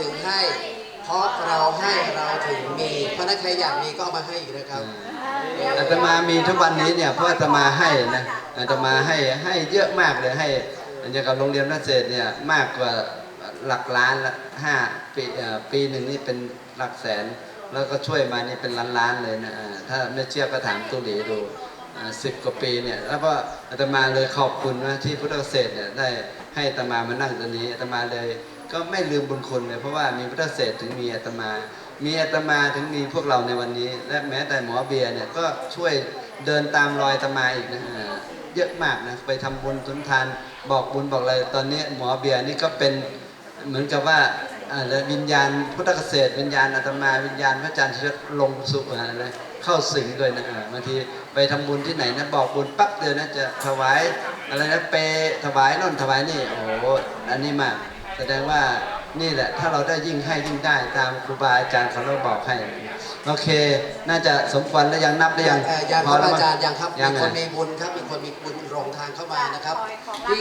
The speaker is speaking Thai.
ถึงให้ เพราะเราให้เราถึงมี เพราะนั้นใครอยากมีก็เอามาให้อีกนะครับ อาตมามีทุกวันนี้เนี่ยเพราะอาตมาให้นะอาตมาให้ให้เยอะมากเลยให้อย่างกับโรงเรียนนักเศษเนี่ยมากกว่าหลักล้านละห้าปีปีหนึ่งนี่เป็นหลักแสน แล้วก็ช่วยมานี่เป็นล้านล้านเลยนะถ้าไม่เชื่อก็ถามตุลีดูสิบกว่าปีเนี่ยแล้วก็อาตมาเลยขอบคุณนะที่พุทธเกษตรเนี่ยได้ให้อาตมามานั่งตรงนี้อาตมาเลย ก็ไม่ลืมบุญคุณเลยเพราะว่ามีพุทธเกษตรถึงมีอาตมา มีอาตมาถึงมีพวกเราในวันนี้ และแม้แต่หมอเบียร์เนี่ยก็ช่วยเดินตามรอยอาตมาอีกนะเยอะมากนะไปทำบุญทุนทานบอกบุญบอกอะไรตอนนี้หมอเบียร์นี่ก็เป็นเหมือนกับว่าอาแล้ววิญญาณพุทธเกษตรวิญญาณอาตมาวิญญาณพระอาจารย์ที่ลงสุขอะไรเข้าสิงด้วยนะบางทีไปทำบุญที่ไหนนะบอกบุญปั๊บเดียวนะจะถวายอะไรนะเปถวายน่นถวายนี่โอ้โหอันนี้มาก แสดงว่านี่แหละ ถ้าเราได้ยิ่งให้ยิ่งได้ตามครูบาอาจารย์เขาเราบอกให้ โอเค น่าจะสมควรแล้วยังนับได้ยังเอ่อยังพครับแล้วอามั้จารย์ยังครับยัมีงคนอะมีบุญครับมีคนมีบุญโรงทางเข้ามานะครับที่